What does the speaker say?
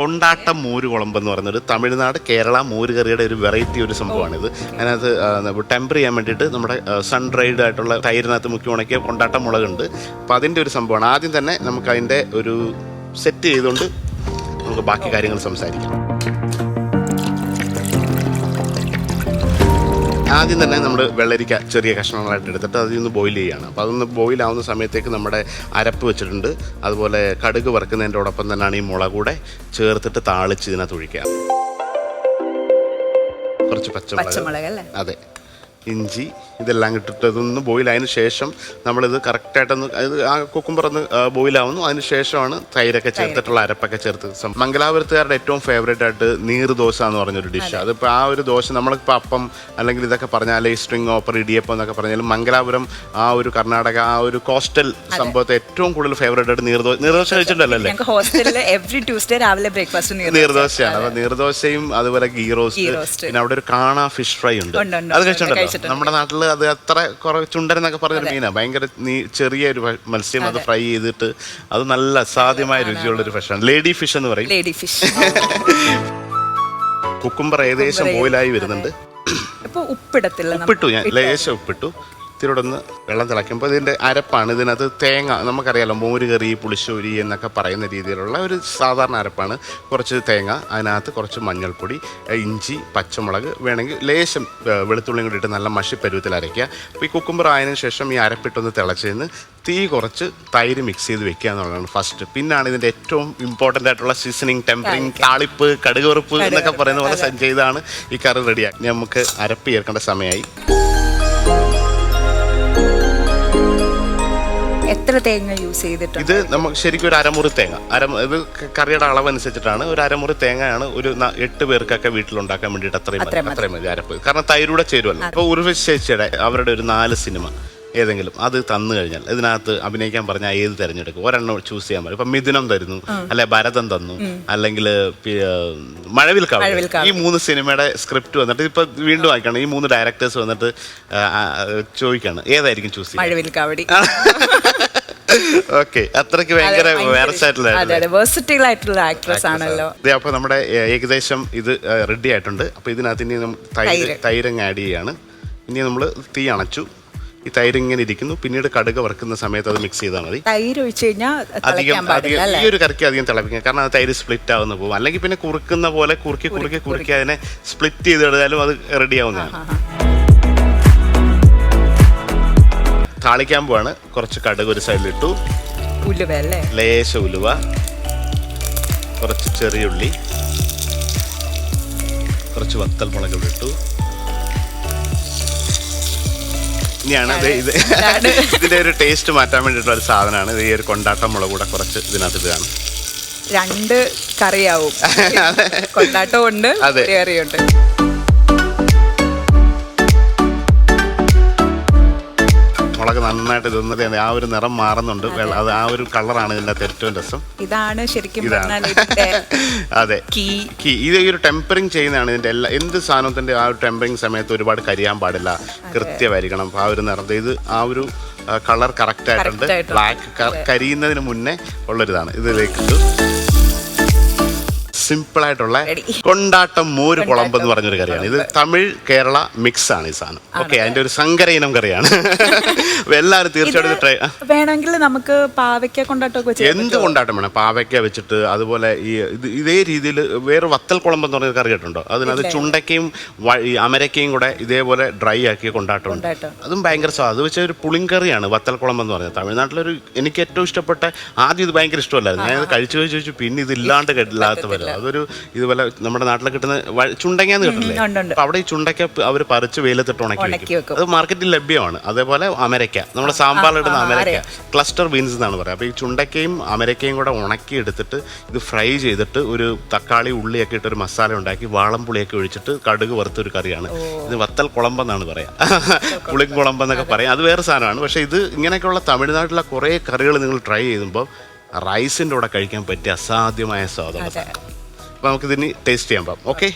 കൊണ്ടാട്ടം മോര് കുളമ്പ് എന്ന് പറയുന്നത് തമിഴ്നാട് കേരള മോര് കറിയുടെ ഒരു വെറൈറ്റി ഒരു സംഭവമാണിത്. അതിനകത്ത് ടെമ്പർ ചെയ്യാൻ വേണ്ടിയിട്ട് നമ്മുടെ സൺ ഡ്രൈഡ് ആയിട്ടുള്ള തൈരിനകത്ത് മുക്കി ഉണക്കിയ കൊണ്ടാട്ടം മുളകുണ്ട്. അപ്പം അതിന്റെ ഒരു സംഭവമാണ്. ആദ്യം തന്നെ നമുക്ക് അതിന്റെ ഒരു സെറ്റ് ചെയ്തുകൊണ്ട് നമുക്ക് ബാക്കി കാര്യങ്ങൾ സംസാരിക്കാം. ആദ്യം തന്നെ നമ്മൾ വെള്ളരിക്ക ചെറിയ കഷ്ണങ്ങളായിട്ട് എടുത്തിട്ട് അതിൽ നിന്ന് ബോയിൽ ചെയ്യുകയാണ് അപ്പോൾ അതൊന്ന് ബോയിൽ ആവുന്ന സമയത്തേക്ക് നമ്മുടെ അരപ്പ് വെച്ചിട്ടുണ്ട്. അതുപോലെ കടുക് വറുക്കുന്നതിന്റെയോടൊപ്പം തന്നെയാണ് ഈ മുളക് കൂടെ ചേർത്തിട്ട് താളിച്ച് ഇതിനകത്ത് ഒഴിക്കുക. കുറച്ച് പച്ചമുളക്. അതെ. ഇഞ്ചി ഇതെല്ലാം ഇട്ടിട്ട് ഇതൊന്ന് ബോയിലായതിനു ശേഷം നമ്മളിത് കറക്റ്റായിട്ടൊന്ന് ഇത് ആ കൊക്കും പറഞ്ഞ് ബോയിലാവുന്നു അതിന് ശേഷമാണ് തൈരൊക്കെ ചേർത്തിട്ടുള്ള അരപ്പൊക്കെ ചേർത്ത് മംഗലാപുരത്തുകാരുടെ ഏറ്റവും ഫേവറേറ്റ് ആയിട്ട് നീർദോശ എന്ന് പറഞ്ഞൊരു ഡിഷ് അതിപ്പോൾ ആ. ഒരു ദോശ നമ്മളിപ്പോൾ അപ്പം അല്ലെങ്കിൽ ഇതൊക്കെ പറഞ്ഞാൽ ഈ സ്ട്രിങ് ഓപ്പർ ഇടിയപ്പം എന്നൊക്കെ പറഞ്ഞാൽ മംഗലാപുരം ആ ഒരു കർണാടക ആ ഒരു കോസ്റ്റൽ സംഭവത്തെ ഏറ്റവും കൂടുതൽ ഫേവറേറ്റ് ആയിട്ട് നീർദോശ നീർദോശ കഴിച്ചിട്ടുണ്ടല്ലോ ഹോസ്റ്റലിൽ എവറി ട്യൂസ്ഡേ രാവിലെ ബ്രേക്ക്ഫാസ്റ്റ് നീർദോശയാണ് അപ്പൊ നീർദോശയും അതുപോലെ ഗീ റോസ്റ്റ്. പിന്നെ അവിടെ ഒരു കാണാ ഫിഷ് ഫ്രൈ ഉണ്ട്. അത് കഴിച്ചിട്ടുണ്ടല്ലോ കഴിച്ചിട്ടുണ്ട്. നമ്മുടെ നാട്ടിൽ അത് അത്ര കുറെ ചുണ്ടൻ എന്നൊക്കെ പറഞ്ഞൊരു മീനാണ് ഭയങ്കര നീ ചെറിയ ഒരു മത്സ്യം അത് ഫ്രൈ ചെയ്തിട്ട് അത് നല്ല അസാധ്യമായ രുചിയുള്ള ഒരു ഫിഷാണ് ലേഡി ഫിഷ് എന്ന് പറയും. Lady fish. കുക്കുംബർ ഏകദേശം ബോയിലായി വരുന്നുണ്ട്. ഇപ്പൊ ഉപ്പിടത്തില്ല ഉപ്പിട്ടു ഞാൻ ലേശം ഉപ്പിട്ടു. ഇത്തിരി ഒന്ന് വെള്ളം തിളയ്ക്കുമ്പോൾ ഇതിന്റെ അരപ്പാണ്. ഇതിനകത്ത് തേങ്ങ നമുക്കറിയാലോ മോര് കറി പുളിശ്ശേരി എന്നൊക്കെ പറയുന്ന രീതിയിലുള്ള ഒരു സാധാരണ അരപ്പാണ്. കുറച്ച് തേങ്ങ അതിനകത്ത് കുറച്ച് മഞ്ഞൾപ്പൊടി ഇഞ്ചി പച്ചമുളക് വേണമെങ്കിൽ ലേശം വെളുത്തുള്ളിയും കൂടി ഇട്ട് നല്ല മഷി പരുവത്തിൽ അരയ്ക്കുക. അപ്പോൾ ഈ കുക്കുമ്പർ ആയതിനു ശേഷം ഈ അരപ്പിട്ടൊന്ന് തിളച്ചതിന് തീ കുറച്ച് തൈര് മിക്സ് ചെയ്ത് വെക്കുക എന്നുള്ളതാണ് ഫസ്റ്റ് പിന്നാണ് ഇതിന്റെ ഏറ്റവും ഇമ്പോർട്ടന്റ് ആയിട്ടുള്ള സീസണിങ് ടെമ്പറിങ് താളിപ്പ് കടുക് വറുപ്പ് എന്നൊക്കെ പറയുന്ന പോലെ ചെയ്താണ് ഈ കറി റെഡിയാക്കി നമുക്ക് അരപ്പ് ചേർക്കേണ്ട സമയമായി. എത്ര തേങ്ങ യൂസ് ചെയ്തിട്ടുണ്ട്? ഇത് നമുക്ക് ശരിക്കും ഒരു അരമുറി തേങ്ങ. അര ഇത് കറിയുടെ അളവ് അനുസരിച്ചിട്ടാണ് ഒരു അരമുറി തേങ്ങയാണ് ഒരു ന- എട്ട് പേർക്കൊക്കെ വീട്ടിലുണ്ടാക്കാൻ വേണ്ടിയിട്ട് അത്രയും മതി. അത്രയും മതി. അരപ്പ്. കാരണം തൈരൂടെ ചേരുമല്ലോ അപ്പൊ ഉർവശേഷിയുടെ അവരുടെ ഒരു നാല് സിനിമ. ഏതെങ്കിലും അത് തന്നു കഴിഞ്ഞാൽ ഇതിനകത്ത് അഭിനയിക്കാൻ പറഞ്ഞാൽ ഏത് തിരഞ്ഞെടുക്കും? ഒരെണ്ണം ചൂസ് ചെയ്യാൻ പറ്റും. ഇപ്പൊ മിഥുനം തരുന്നു അല്ലെ ഭരതം തന്നു അല്ലെങ്കിൽ മഴവിൽ കാവൽ ഈ മൂന്ന് സിനിമയുടെ സ്ക്രിപ്റ്റ് വന്നിട്ട് ഇപ്പൊ വീണ്ടും വായിക്കണം. ഈ മൂന്ന് ഡയറക്ടേഴ്സ് വന്നിട്ട് ചോദിക്കാണ്. ഏതായിരിക്കും ചൂസ് ചെയ്യുക? ഓക്കെ അത്രയ്ക്ക് ഭയങ്കര ആയിട്ടുള്ള ആക്ട്രസ് ആണല്ലോ. ഇത് അപ്പോൾ നമ്മുടെ ഏകദേശം ഇത് റെഡി ആയിട്ടുണ്ട്. അപ്പൊ ഇതിനകത്ത് ഇനി തൈര്. തൈരങ്ങ് ആഡ് ചെയ്യാണ്. ഇനി നമ്മൾ തീ അണച്ചു. ഈ തൈര് ഇങ്ങനെ ഇരിക്കുന്നു. പിന്നീട് കടുക് വറുക്കുന്ന സമയത്ത് അത് മിക്സ് ചെയ്താൽ മതി. തൈര് ഒഴിച്ച് കഴിഞ്ഞാൽ അധികം അധികം ഈ ഒരു കറിക്ക് അധികം തിളപ്പിക്കാം കാരണം അത് തൈര് സ്പ്ലിറ്റ് ആവുന്ന പോകും അല്ലെങ്കിൽ പിന്നെ കുറുക്കുന്ന പോലെ കുറുക്കി കുറുക്കി കുറുക്കി അതിനെ സ്പ്ലിറ്റ് ചെയ്ത് എടുത്താലും അത് റെഡി ആവുന്നതാണ്. താളിക്കാൻ പോവാണ്. കുറച്ച് കടുക് ഒരു സൈഡിലിട്ടു ഉലുവ അല്ലേ? ലേശ ഉലുവ. കുറച്ച് ചെറിയുള്ളി കുറച്ച് വത്തൽ മുളക് ഇട്ടു ഇനിയാണ് ഇത് ഇത് ഇതാണ്. ഇതിന്റെ ഒരു ടേസ്റ്റ് മാറ്റാൻ വേണ്ടിയിട്ടുള്ള ഒരു സാധനമാണ്. ഈ ഒരു കൊണ്ടാട്ടം മുളക് കൂടെ കുറച്ച് ഇതിനകത്ത് ഇടുകയാണ്. രണ്ട് കറിയാവും. കൊണ്ടാട്ടമുണ്ട് അതെ. കറിയുണ്ട്. മുളക് നന്നായിട്ട് ഇതൊന്നത് ആ ഒരു നിറം മാറുന്നുണ്ട്. അത്. ആ ഒരു കളറാണ് ഇതിന്റെ അകത്ത് ഏറ്റവും രസം. ഇതാണ് ശരിക്കും അതെ. കീ. ഇത് ഒരു ടെമ്പറിങ് ചെയ്യുന്നതാണ് ഇതിന്റെ എല്ലാ എന്ത് സാധനത്തിന്റെ ആ ഒരു ടെമ്പറിങ് സമയത്ത് ഒരുപാട് കരിയാൻ പാടില്ല. കൃത്യമായിരിക്കണം. ആ ഒരു നിറം. ഇത് ആ ഒരു കളർ കറക്റ്റ് ആയിട്ടുണ്ട്. ബ്ലാക്ക് കരിയുന്നതിന് മുന്നേ ഉള്ളൊരിതാണ്. ഇതിലേക്ക് സിമ്പിൾ ആയിട്ടുള്ള. കൊണ്ടാട്ടം മോര് കുളമ്പ് എന്ന് പറഞ്ഞൊരു കറിയാണ്. ഇത് തമിഴ് കേരള മിക്സ് ആണ് ഈ സാധനം. ഓക്കെ അതിന്റെ ഒരു സങ്കര ഇനം കറിയാണ്. എല്ലാവരും തീർച്ചയായിട്ടും ട്രൈ വേണമെങ്കിൽ നമുക്ക് പാവയ്ക്ക കൊണ്ടാട്ടം എന്ത് കൊണ്ടാട്ടം വേണം? പാവയ്ക്ക വെച്ചിട്ട് അതുപോലെ ഈ ഇത് ഇതേ രീതിയിൽ വേറെ വത്തൽ കുളമ്പ് എന്ന് പറഞ്ഞ കറി കേട്ടുണ്ടോ അതിനകത്ത് ചുണ്ടയ്ക്കയും അമരക്കയും കൂടെ ഇതേപോലെ ഡ്രൈ ആക്കിയ കൊണ്ടാട്ടമുണ്ട് കൊണ്ടാട്ടം. അതും ഭയങ്കര സ്വാദ് അത് വെച്ച ഒരു പുളിങ്കറിയാണ് വത്തൽ കുളമ്പ് എന്ന് പറഞ്ഞത്. തമിഴ്നാട്ടിലൊരു എനിക്ക് ഏറ്റവും ഇഷ്ടപ്പെട്ട ആദ്യം ഇത് ഭയങ്കര ഇഷ്ടമല്ലായിരുന്നു. ഞാൻ കഴിച്ചു കഴിച്ചു കഴിച്ചു പിന്നെ ഇത് ഇല്ലാണ്ട് ഇല്ലാത്ത വരും അതൊരു ഇതുപോലെ നമ്മുടെ നാട്ടിൽ കിട്ടുന്ന വ- കിട്ടില്ലേ ഉണ്ട്, ഉണ്ട്. അപ്പൊ അവിടെ ഈ ചുണ്ടയ്ക്ക അവർ പറിച്ച് വെയിലത്തിട്ട് ഉണക്കി ഉണക്കി വെക്കും. വെക്കും. അത് മാർക്കറ്റിൽ ലഭ്യമാണ്. അതേപോലെ അമരയ്ക്ക നമ്മുടെ സാമ്പാർ ഇടുന്ന അമരയ്ക്ക ക്ലസ്റ്റർ ബീൻസ് എന്നാണ് പറയുക. അപ്പോൾ ഈ ചുണ്ടയ്ക്കയും അമരയ്ക്കയും കൂടെ ഉണക്കി എടുത്തിട്ട് ഇത് ഫ്രൈ ചെയ്തിട്ട് ഒരു തക്കാളി ഉള്ളിയൊക്കെ ഇട്ട് ഒരു മസാല ഉണ്ടാക്കി വാളംപുളിയൊക്കെ ഒഴിച്ചിട്ട് കടുക് വറുത്തൊരു കറിയാണ്. ഇത് വത്തൽ കുളമ്പെന്നാണ് പറയാം. പുളി കുളമ്പെന്നൊക്കെ പറയാം. അത് വേറെ സാധനമാണ്. പക്ഷേ ഇത് ഇങ്ങനെയൊക്കെയുള്ള തമിഴ്നാട്ടിലെ കുറേ കറികൾ നിങ്ങൾ ട്രൈ ചെയ്യുമ്പോൾ റൈസിന്റെ കൂടെ കഴിക്കാൻ പറ്റിയ അസാധ്യമായ സാധനം. അപ്പോൾ നമുക്കിതിന് ടേസ്റ്റ് ചെയ്യാൻ പാം ഓക്കെ.